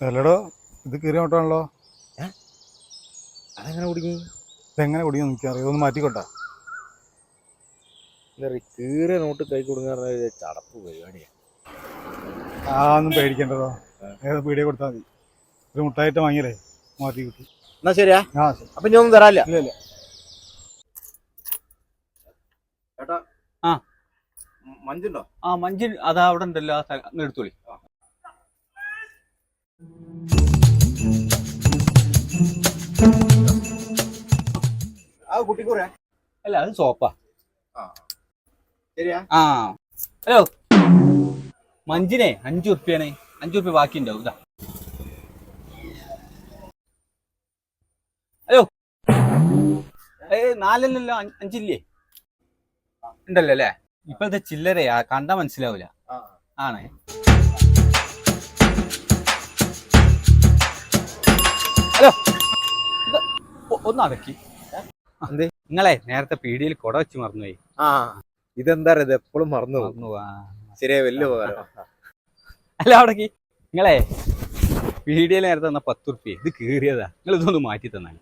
അല്ലടോ ഇത് കീറി ഓട്ടാണല്ലോ അതെങ്ങനെ കുടുങ്ങി? ഇതെങ്ങനെ കുടിക്കും നിൽക്കാറിയോ ഒന്ന് മാറ്റിക്കോട്ടെ. കീറിയ നോട്ട് കൈ കൊടുങ്ങാറ ചടപ്പ് പരിപാടിയാ. ആ ഒന്നും പേടിക്കേണ്ടതോ ഏത് പീടിയെ കൊടുത്താൽ മതി. ഒരു മുട്ടായിട്ട് വാങ്ങിയല്ലേ? മാറ്റി കിട്ടി. എന്നാ ശരിയാ. ആ ശരി. അപ്പൊ ഞാൻ ഒന്നും തരാല്ല ഇല്ല ഇല്ല. ചേട്ടാ ആ. മഞ്ചുണ്ടോ ആ മഞ്ചി അതാ അവിടെ ഉണ്ടല്ലോ. ആ സ്ഥലം അങ്ങ് എടുത്തോളി. കുട്ടിക്കൂറ അല്ല അത് സോപ്പാ. ശരിയാ? ആ. ഹലോ. മഞ്ചിനെ അഞ്ചു ഉറുപ്പ്യാണ് അഞ്ചു ഉറുപ്പ്യ ബാക്കി ഉണ്ടാവും ഇതാ. ഹലോ. ഏ നാലല്ലല്ലോ അഞ്ച്- അഞ്ചില്ലേ? ഉണ്ടല്ലോ അല്ലേ? ഇപ്പോഴത്തെ ചില്ലറയാ. കണ്ടാ മനസ്സിലാവൂല. ആണ്. ഹലോ. ഒന്ന് അടക്കി എന്തേ? നിങ്ങളെ നേരത്തെ പീടിയിൽ കുട വെച്ച് മറന്നുപോയി. ആ ഇതെന്താ ഇത് എപ്പോഴും മറന്നു പോകും മറന്നു പോവാ ശരിയാ വലിയ ഉപകാരം. അല്ല അവിടേക്ക്. നിങ്ങളെ പീടിയിൽ നേരത്തെ തന്ന പത്ത് ഉറുപ്പ്യ ഇത് കീറിയതാ. നിങ്ങൾ ഇതൊന്ന് മാറ്റി തന്നാൽ